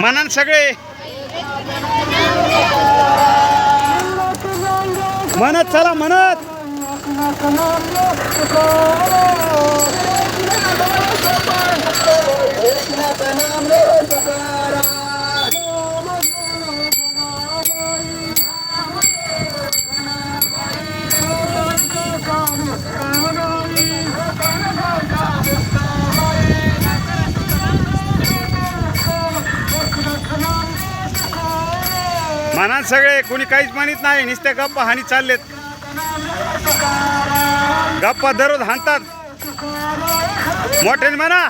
म्हणन सगळे. म्हणत चला म्हणत म्हणा सगळे कोणी काहीच म्हणत नाही नुसते गप्पा हानी चाललेत. गप्पा दररोज हाणतात. मोठ्याने म्हणा.